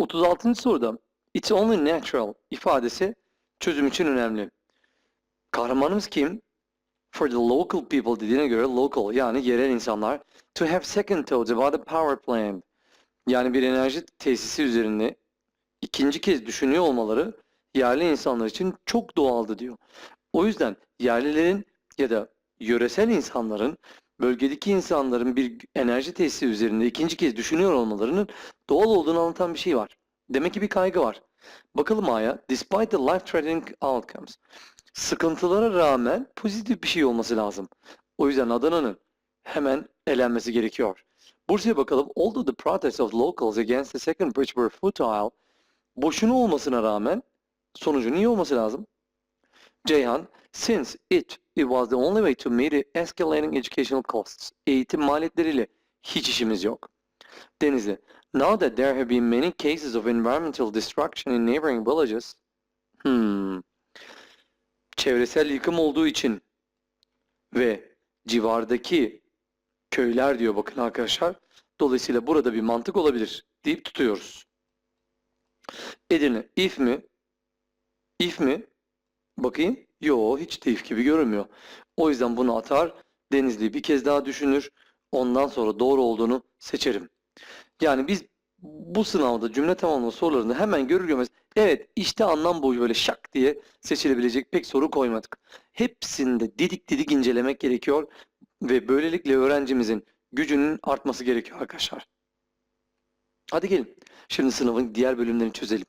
36. soruda it's only natural ifadesi çözüm için önemli. Kahramanımız kim? For the local people dediğine göre local yani yerel insanlar to have second thoughts about a power plant yani bir enerji tesisi üzerinde ikinci kez düşünüyor olmaları yerli insanlar için çok doğaldı diyor. O yüzden yerlilerin ya da yöresel insanların bölgedeki insanların bir enerji tesisi üzerinde ikinci kez düşünüyor olmalarının doğal olduğunu anlatan bir şey var. Demek ki bir kaygı var. Bakalım A'ya. Despite the life-threatening outcomes. Sıkıntılara rağmen pozitif bir şey olması lazım. O yüzden Adana'nın hemen elenmesi gerekiyor. Bursa'ya bakalım. Although the protests of locals against the second bridge were futile, boşuna olmasına rağmen sonucun iyi olması lazım. Ceyhan, since it, it was the only way to meet the escalating educational costs. Eğitim maliyetleriyle hiç işimiz yok. Denizli, now that there have been many cases of environmental destruction in neighboring villages, hmm, çevresel yıkım olduğu için ve civardaki köyler diyor bakın arkadaşlar. Dolayısıyla burada bir mantık olabilir deyip tutuyoruz. Edirne, if mi? If mi? Bakayım. Yo hiç de if gibi görünmüyor. O yüzden bunu atar. Denizli bir kez daha düşünür. Ondan sonra doğru olduğunu seçerim. Yani biz bu sınavda cümle tamamlama sorularında hemen görür görmez evet işte anlam boyu böyle şak diye seçilebilecek pek soru koymadık. Hepsinde didik didik incelemek gerekiyor ve böylelikle öğrencimizin gücünün artması gerekiyor arkadaşlar. Hadi gelin. Şimdi sınavın diğer bölümlerini çözelim.